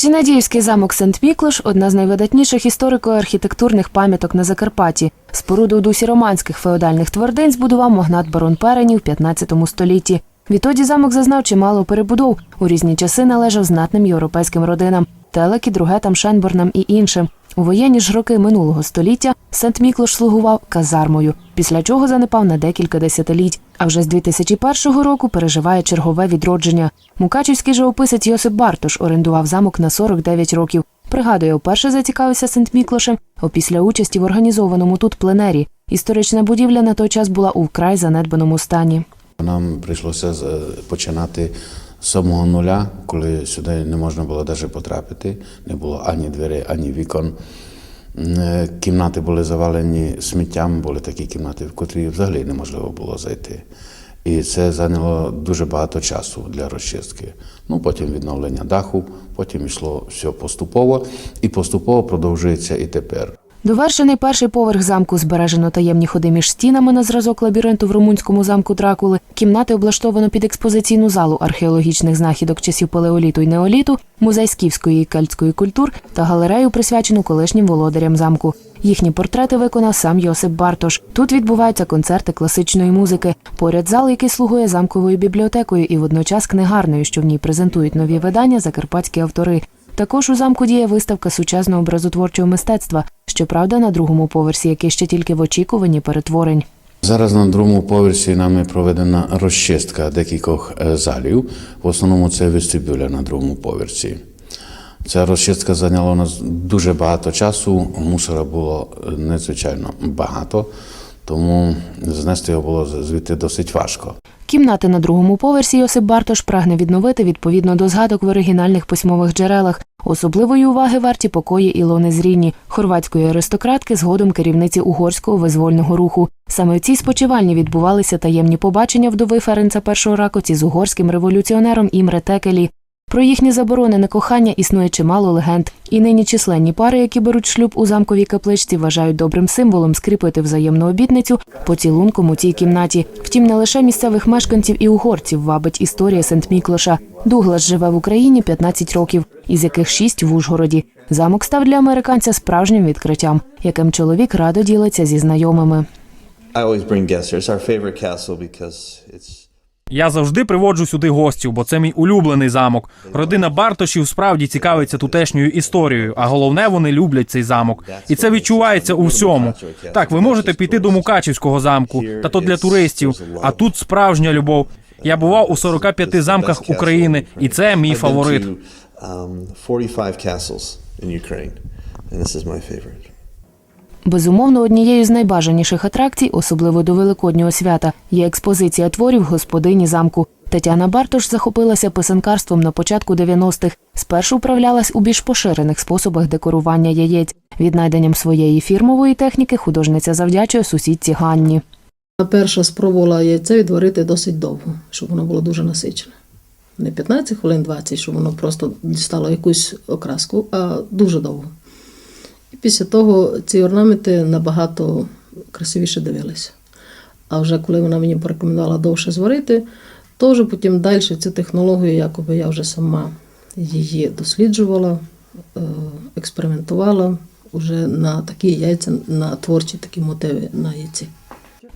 Чинадіївський замок Сент-Міклош одна з найвидатніших історико-архітектурних пам'яток на Закарпатті. Споруду у дусі романських феодальних твердинь збудував магнат барон Перенів в 15 столітті. Відтоді замок зазнав чимало перебудов. У різні часи належав знатним європейським родинам Телекі, Другетам, Шенборнам і іншим. У воєнні ж роки минулого століття Сент-Міклош слугував казармою, після чого занепав на декілька десятиліть. А вже з 2001 року переживає чергове відродження. Мукачівський живописець Йосип Бартош орендував замок на 49 років. Пригадує, вперше зацікавився Сент-Міклошем опісля участі в організованому тут пленері. Історична будівля на той час була у вкрай занедбаному стані. Нам прийшлося з- починати з самого нуля, коли сюди не можна було навіть потрапити. Не було ані дверей, ані вікон. Е, Кімнати були завалені сміттям, були такі кімнати, в котрі взагалі неможливо було зайти. І це зайняло дуже багато часу для розчистки. Ну, потім відновлення даху, потім йшло все поступово, і поступово продовжується і тепер. Довершений перший поверх замку збережено таємні ходи між стінами на зразок лабіринту в румунському замку Дракули. Кімнати облаштовано під експозиційну залу археологічних знахідок часів палеоліту й неоліту, музей скіфської і кельтської культур та галерею, присвячену колишнім володарям замку. Їхні портрети виконав сам Йосип Бартош. Тут відбуваються концерти класичної музики. Поряд зал, який слугує замковою бібліотекою і водночас книгарнею, що в ній презентують нові видання закарпатські автори. Також у замку діє виставка сучасного образотворчого мистецтва, щоправда, на другому поверсі, який ще тільки в очікуванні перетворень. Зараз на другому поверсі нами проведена розчистка декількох е, залів. В основному це вестибюля на другому поверсі. Ця розчистка зайняла у нас дуже багато часу. Мусора було е, надзвичайно багато, тому знести його було звідти досить важко. Кімнати на другому поверсі Йосип Бартош прагне відновити відповідно до згадок в оригінальних письмових джерелах. Особливої уваги варті покої Ілони Зріні, хорватської аристократки, згодом керівниці угорського визвольного руху. Саме в цій спочивальні відбувалися таємні побачення вдови Ференца першого Ракоці з угорським революціонером Імре Текелі. Про їхнє заборонене кохання існує чимало легенд, і нині численні пари, які беруть шлюб у замковій капличці, вважають добрим символом скріпити взаємну обітницю поцілунком у цій кімнаті. Втім, не лише місцевих мешканців і угорців вабить історія Сент-Міклоша. Дуглас живе в Україні 15 років, із яких 6 в Ужгороді. Замок став для американця справжнім відкриттям, яким чоловік радо ділиться зі знайомими. I always bring. It's our favorite castle because it's Я завжди приводжу сюди гостів, бо це мій улюблений замок. Родина Бартошів справді цікавиться тутешньою історією, а головне, вони люблять цей замок. І це відчувається у всьому. Так, ви можете піти до Мукачівського замку, та то для туристів. А тут справжня любов. Я бував у 45 замках України, і це мій фаворит. to, um, 45 castles in Ukraine, and this is my favorite. Безумовно, однією з найбажаніших атракцій, особливо до Великоднього свята, є експозиція творів господині замку. Тетяна Бартош захопилася писанкарством на початку 90-х. Спершу вправлялась у більш поширених способах декорування яєць. Віднайденням своєї фірмової техніки художниця завдячує сусідці Ганні. Перша спробувала яйце відварити досить довго, щоб воно було дуже насичене. Не 15 хвилин 20, щоб воно просто дістало якусь окраску, а дуже довго. Після того ці орнаменти набагато красивіше дивилися. А вже коли вона мені порекомендувала довше зварити, то вже потім далі цю технологію, якоби я вже сама її досліджувала, е, експериментувала вже на такі яйця, на творчі такі мотиви на яйці.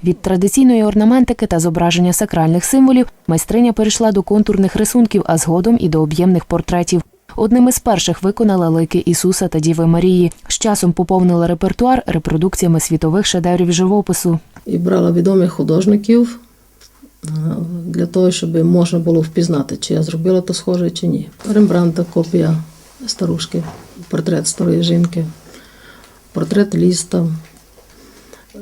Від традиційної орнаментики та зображення сакральних символів майстриня перейшла до контурних рисунків, а згодом і до об'ємних портретів. Одним із перших виконала лики Ісуса та Діви Марії. З часом поповнила репертуар репродукціями світових шедеврів живопису. і брала відомих художників е, для того, щоб можна було впізнати, чи я зробила то схоже, чи ні. Рембранта, копія старушки, портрет старої жінки, портрет ліста. Е,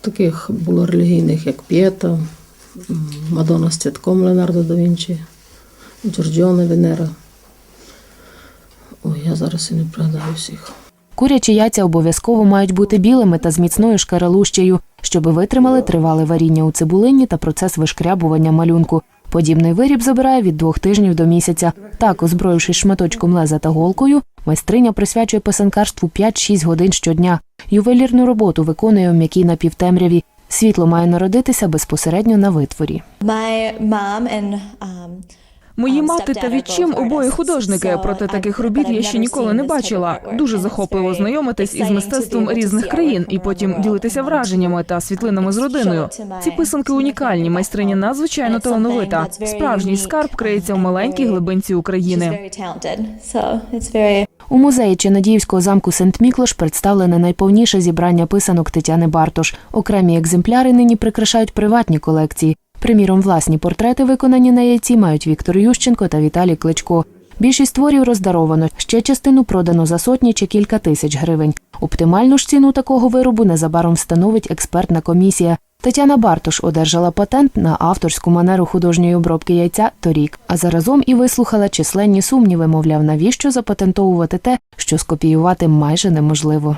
Таких було релігійних, як П'єта, Мадонна з цвятком Леонардо да Вінчі, Джорджіона Венера. Ой, я зараз і не пригадаю всіх. Курячі яйця обов'язково мають бути білими та з міцною шкаралущею, щоби витримали тривале варіння у цибулині та процес вишкрябування малюнку. Подібний виріб забирає від двох тижнів до місяця. Так, озброївшись шматочком леза та голкою, майстриня присвячує писанкарству 5-6 годин щодня. Ювелірну роботу виконує у м'якій напівтемряві. Світло має народитися безпосередньо на витворі. My mom and um, Мої мати та відчим обоє художники, проте таких робіт я ще ніколи не бачила. Дуже захопливо знайомитись із мистецтвом різних країн і потім ділитися враженнями та світлинами з родиною. Ці писанки унікальні, майстриня надзвичайно талановита. Справжній скарб криється в маленькій глибинці України. У музеї Чинадіївського замку Сент-Міклош представлене найповніше зібрання писанок Тетяни Бартош. Окремі екземпляри нині прикрашають приватні колекції. Приміром, власні портрети, виконані на яйці, мають Віктор Ющенко та Віталій Кличко. Більшість творів роздаровано, ще частину продано за сотні чи кілька тисяч гривень. Оптимальну ж ціну такого виробу незабаром встановить експертна комісія. Тетяна Бартош одержала патент на авторську манеру художньої обробки яйця торік, а заразом і вислухала численні сумніви, мовляв, навіщо запатентовувати те, що скопіювати майже неможливо.